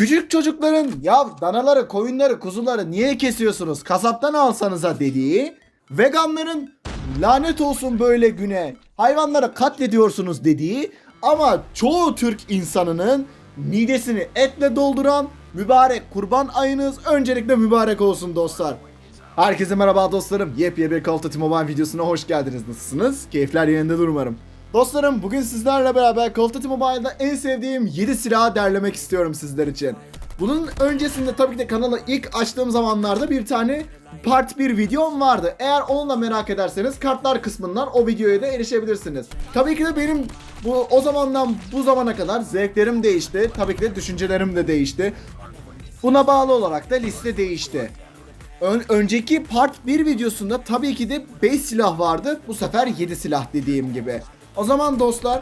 Küçük çocukların ya danaları, koyunları, kuzuları niye kesiyorsunuz? Kasaptan alsanıza dediği. Veganların lanet olsun böyle güne. Hayvanları katlediyorsunuz dediği. Ama çoğu Türk insanının midesini etle dolduran mübarek kurban ayınız öncelikle mübarek olsun dostlar. Herkese merhaba dostlarım. Yepyeni bir Call of Duty Mobile videosuna hoş geldiniz. Nasılsınız? Keyifler yerinde umarım. Dostlarım bugün sizlerle beraber Call of Duty Mobile'da en sevdiğim 7 silahı derlemek istiyorum sizler için. Bunun öncesinde tabii ki de kanalı ilk açtığım zamanlarda bir tane part 1 videom vardı. Eğer onu da merak ederseniz kartlar kısmından o videoya da erişebilirsiniz. Tabii ki de benim bu o zamandan bu zamana kadar zevklerim değişti. Tabii ki de düşüncelerim de değişti. Buna bağlı olarak da liste değişti. Ön- önceki part 1 videosunda tabii ki de 5 silah vardı. Bu sefer 7 silah dediğim gibi. O zaman dostlar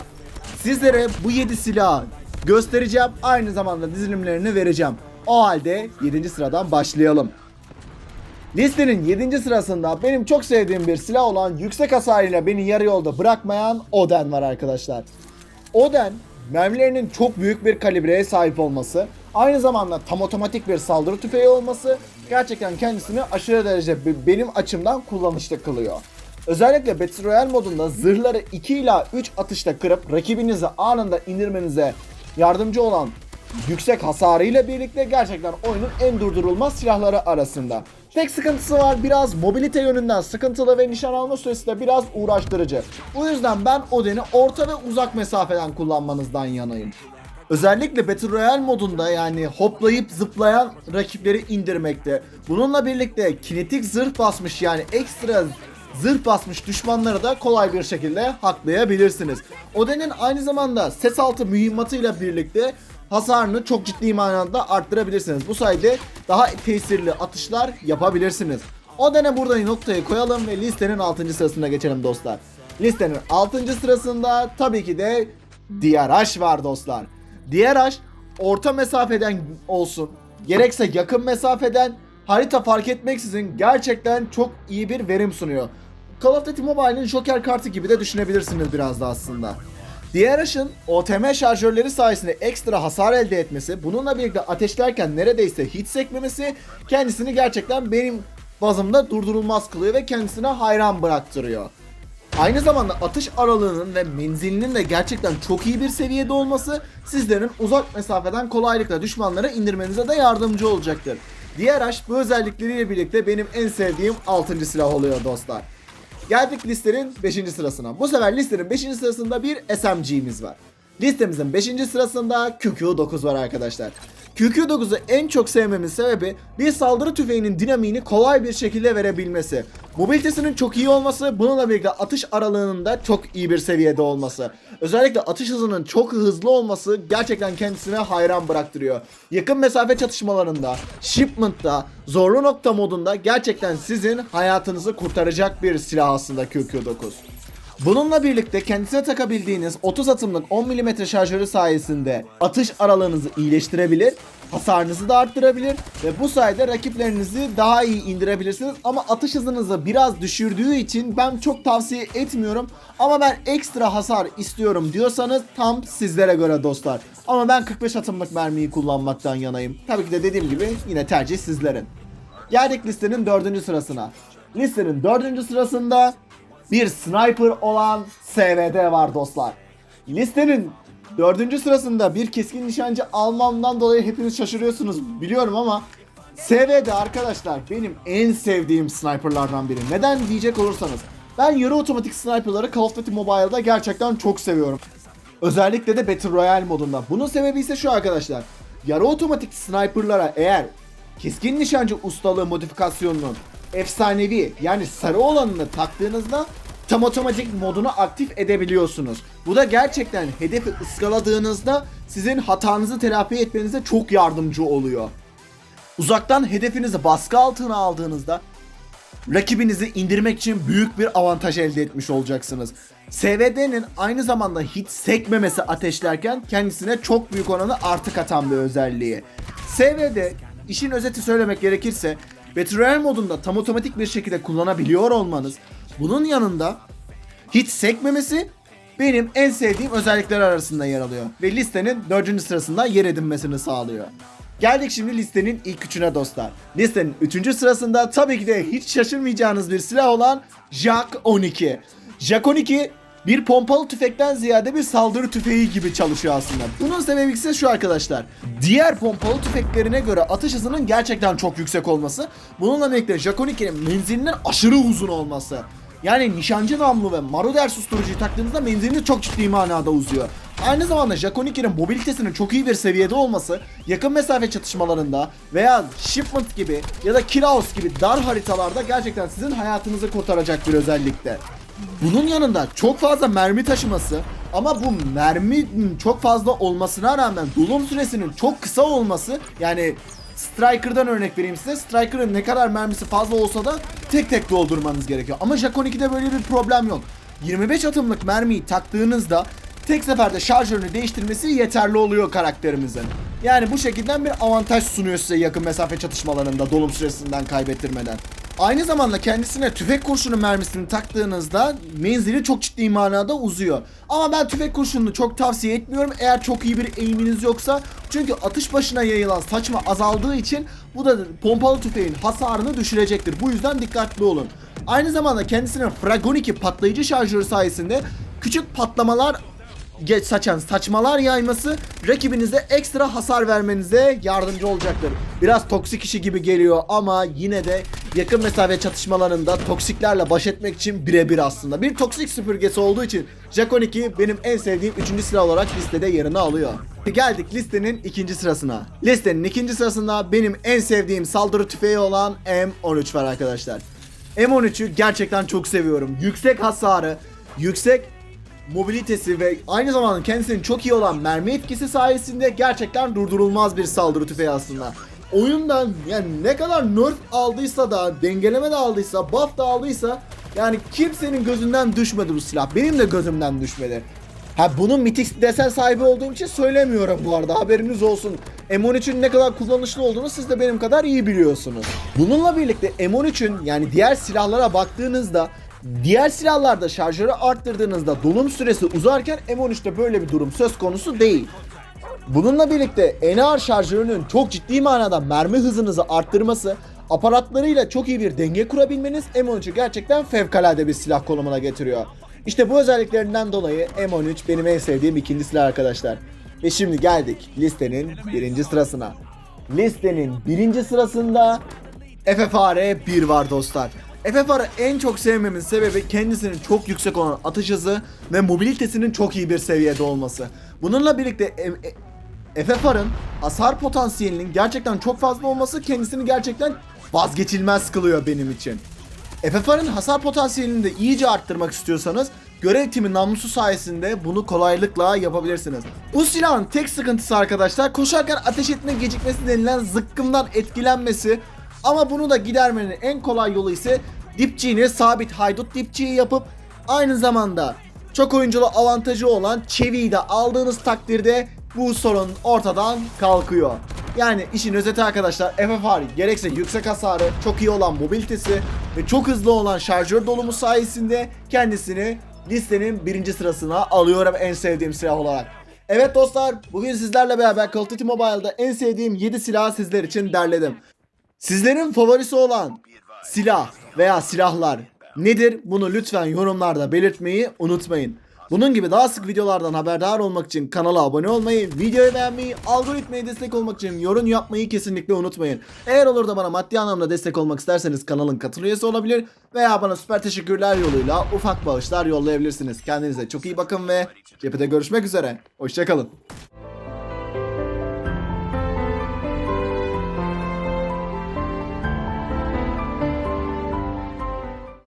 sizlere bu 7 silahı göstereceğim. Aynı zamanda dizilimlerini vereceğim. O halde 7. sıradan başlayalım. Listenin 7. sırasında benim çok sevdiğim bir silah olan yüksek hasarıyla beni yarı yolda bırakmayan Oden var arkadaşlar. Oden mermilerinin çok büyük bir kalibreye sahip olması, aynı zamanda tam otomatik bir saldırı tüfeği olması gerçekten kendisini aşırı derece be- benim açımdan kullanışlı kılıyor. Özellikle Battle Royale modunda zırhları 2 ila 3 atışta kırıp rakibinizi anında indirmenize yardımcı olan yüksek hasarıyla birlikte gerçekten oyunun en durdurulmaz silahları arasında. Tek sıkıntısı var biraz mobilite yönünden sıkıntılı ve nişan alma süresi de biraz uğraştırıcı. Bu yüzden ben Oden'i orta ve uzak mesafeden kullanmanızdan yanayım. Özellikle Battle Royale modunda yani hoplayıp zıplayan rakipleri indirmekte. Bununla birlikte kinetik zırh basmış yani ekstra zırh basmış düşmanları da kolay bir şekilde haklayabilirsiniz. Oden'in aynı zamanda ses altı mühimmatıyla birlikte hasarını çok ciddi manada arttırabilirsiniz. Bu sayede daha tesirli atışlar yapabilirsiniz. Oden'e burada noktayı koyalım ve listenin 6. sırasına geçelim dostlar. Listenin 6. sırasında tabii ki de DRH var dostlar. DRH orta mesafeden olsun, gerekse yakın mesafeden harita fark etmeksizin gerçekten çok iyi bir verim sunuyor. Call of Duty Mobile'in Joker kartı gibi de düşünebilirsiniz biraz da aslında. DRH'ın OTM şarjörleri sayesinde ekstra hasar elde etmesi, bununla birlikte ateşlerken neredeyse hiç sekmemesi kendisini gerçekten benim bazımda durdurulmaz kılıyor ve kendisine hayran bıraktırıyor. Aynı zamanda atış aralığının ve menzilinin de gerçekten çok iyi bir seviyede olması sizlerin uzak mesafeden kolaylıkla düşmanlara indirmenize de yardımcı olacaktır. DRH bu özellikleriyle birlikte benim en sevdiğim 6. silah oluyor dostlar. Geldik listenin 5. sırasına. Bu sefer listenin 5. sırasında bir SMG'miz var. Listemizin 5. sırasında QQ9 var arkadaşlar. QQ9'u en çok sevmemin sebebi bir saldırı tüfeğinin dinamiğini kolay bir şekilde verebilmesi. Mobilitesinin çok iyi olması, bununla birlikte atış aralığının da çok iyi bir seviyede olması. Özellikle atış hızının çok hızlı olması gerçekten kendisine hayran bıraktırıyor. Yakın mesafe çatışmalarında, shipment'ta, zorlu nokta modunda gerçekten sizin hayatınızı kurtaracak bir silah aslında QQ9. Bununla birlikte kendisine takabildiğiniz 30 atımlık 10 mm şarjörü sayesinde atış aralığınızı iyileştirebilir, hasarınızı da arttırabilir ve bu sayede rakiplerinizi daha iyi indirebilirsiniz. Ama atış hızınızı biraz düşürdüğü için ben çok tavsiye etmiyorum. Ama ben ekstra hasar istiyorum diyorsanız tam sizlere göre dostlar. Ama ben 45 atımlık mermiyi kullanmaktan yanayım. Tabii ki de dediğim gibi yine tercih sizlerin. Geldik listenin dördüncü sırasına. Listenin dördüncü sırasında bir sniper olan SVD var dostlar. Listenin dördüncü sırasında bir keskin nişancı almamdan dolayı hepiniz şaşırıyorsunuz biliyorum ama SVD arkadaşlar benim en sevdiğim sniperlardan biri. Neden diyecek olursanız ben yarı otomatik sniperları Call of Duty Mobile'da gerçekten çok seviyorum. Özellikle de Battle Royale modunda. Bunun sebebi ise şu arkadaşlar. Yarı otomatik sniperlara eğer keskin nişancı ustalığı modifikasyonunun efsanevi yani sarı olanını taktığınızda tam otomatik modunu aktif edebiliyorsunuz. Bu da gerçekten hedefi ıskaladığınızda sizin hatanızı telafi etmenize çok yardımcı oluyor. Uzaktan hedefinizi baskı altına aldığınızda rakibinizi indirmek için büyük bir avantaj elde etmiş olacaksınız. SVD'nin aynı zamanda hiç sekmemesi ateşlerken kendisine çok büyük oranı artı katan bir özelliği. SVD işin özeti söylemek gerekirse Battle modunda tam otomatik bir şekilde kullanabiliyor olmanız bunun yanında hiç sekmemesi benim en sevdiğim özellikler arasında yer alıyor ve listenin 4. sırasında yer edinmesini sağlıyor. Geldik şimdi listenin ilk üçüne dostlar. Listenin üçüncü sırasında tabii ki de hiç şaşırmayacağınız bir silah olan Jak 12. Jak 12 bir pompalı tüfekten ziyade bir saldırı tüfeği gibi çalışıyor aslında. Bunun sebebi ise şu arkadaşlar. Diğer pompalı tüfeklerine göre atış hızının gerçekten çok yüksek olması. Bununla birlikte Jak 12'nin menzilinin aşırı uzun olması. Yani nişancı namlu ve maruder susturucuyu taktığınızda menziliniz çok ciddi manada uzuyor. Aynı zamanda Jak 12'nin mobilitesinin çok iyi bir seviyede olması yakın mesafe çatışmalarında veya Shipment gibi ya da Killaos gibi dar haritalarda gerçekten sizin hayatınızı kurtaracak bir özellikte. Bunun yanında çok fazla mermi taşıması ama bu merminin çok fazla olmasına rağmen dolum süresinin çok kısa olması yani Striker'dan örnek vereyim size. Striker'ın ne kadar mermisi fazla olsa da tek tek doldurmanız gerekiyor. Ama Jak 12'de böyle bir problem yok. 25 atımlık mermiyi taktığınızda tek seferde şarjörünü değiştirmesi yeterli oluyor karakterimizin. Yani bu şekilde bir avantaj sunuyor size yakın mesafe çatışmalarında dolum süresinden kaybettirmeden. Aynı zamanda kendisine tüfek kurşunu mermisini taktığınızda menzili çok ciddi manada uzuyor. Ama ben tüfek kurşununu çok tavsiye etmiyorum eğer çok iyi bir eğiminiz yoksa. Çünkü atış başına yayılan saçma azaldığı için bu da pompalı tüfeğin hasarını düşürecektir. Bu yüzden dikkatli olun. Aynı zamanda kendisinin Frag 12 patlayıcı şarjörü sayesinde küçük patlamalar geç saçan saçmalar yayması rakibinize ekstra hasar vermenize yardımcı olacaktır. Biraz toksik işi gibi geliyor ama yine de yakın mesafe çatışmalarında toksiklerle baş etmek için birebir aslında. Bir toksik süpürgesi olduğu için Jak 12 benim en sevdiğim 3. silah olarak listede yerini alıyor. Geldik listenin ikinci sırasına. Listenin ikinci sırasında benim en sevdiğim saldırı tüfeği olan M13 var arkadaşlar. M13'ü gerçekten çok seviyorum. Yüksek hasarı, yüksek mobilitesi ve aynı zamanda kendisinin çok iyi olan mermi etkisi sayesinde gerçekten durdurulmaz bir saldırı tüfeği aslında. Oyundan yani ne kadar nerf aldıysa da dengeleme de aldıysa buff da aldıysa yani kimsenin gözünden düşmedi bu silah. Benim de gözümden düşmedi. Ha bunun mitik desen sahibi olduğum için söylemiyorum bu arada haberiniz olsun. M13'ün ne kadar kullanışlı olduğunu siz de benim kadar iyi biliyorsunuz. Bununla birlikte M13'ün yani diğer silahlara baktığınızda Diğer silahlarda şarjörü arttırdığınızda dolum süresi uzarken M13'te böyle bir durum söz konusu değil. Bununla birlikte NR şarjörünün çok ciddi manada mermi hızınızı arttırması, aparatlarıyla çok iyi bir denge kurabilmeniz M13'ü gerçekten fevkalade bir silah konumuna getiriyor. İşte bu özelliklerinden dolayı M13 benim en sevdiğim ikinci silah arkadaşlar. Ve şimdi geldik listenin birinci sırasına. Listenin birinci sırasında FFR 1 var dostlar. FFR'ı en çok sevmemin sebebi kendisinin çok yüksek olan atış hızı ve mobilitesinin çok iyi bir seviyede olması. Bununla birlikte e- e- FFR'ın hasar potansiyelinin gerçekten çok fazla olması kendisini gerçekten vazgeçilmez kılıyor benim için. FFR'ın hasar potansiyelini de iyice arttırmak istiyorsanız görev timi namlusu sayesinde bunu kolaylıkla yapabilirsiniz. Bu silahın tek sıkıntısı arkadaşlar koşarken ateş etme gecikmesi denilen zıkkımdan etkilenmesi ama bunu da gidermenin en kolay yolu ise dipçiğini sabit haydut dipçiği yapıp aynı zamanda çok oyunculu avantajı olan çeviyi de aldığınız takdirde bu sorun ortadan kalkıyor. Yani işin özeti arkadaşlar FFR gerekse yüksek hasarı, çok iyi olan mobilitesi ve çok hızlı olan şarjör dolumu sayesinde kendisini listenin birinci sırasına alıyorum en sevdiğim silah olarak. Evet dostlar bugün sizlerle beraber Call of Duty Mobile'da en sevdiğim 7 silahı sizler için derledim. Sizlerin favorisi olan silah veya silahlar nedir? Bunu lütfen yorumlarda belirtmeyi unutmayın. Bunun gibi daha sık videolardan haberdar olmak için kanala abone olmayı, videoyu beğenmeyi, algoritmaya destek olmak için yorum yapmayı kesinlikle unutmayın. Eğer olur da bana maddi anlamda destek olmak isterseniz kanalın katıl üyesi olabilir veya bana süper teşekkürler yoluyla ufak bağışlar yollayabilirsiniz. Kendinize çok iyi bakın ve cephede görüşmek üzere. Hoşçakalın.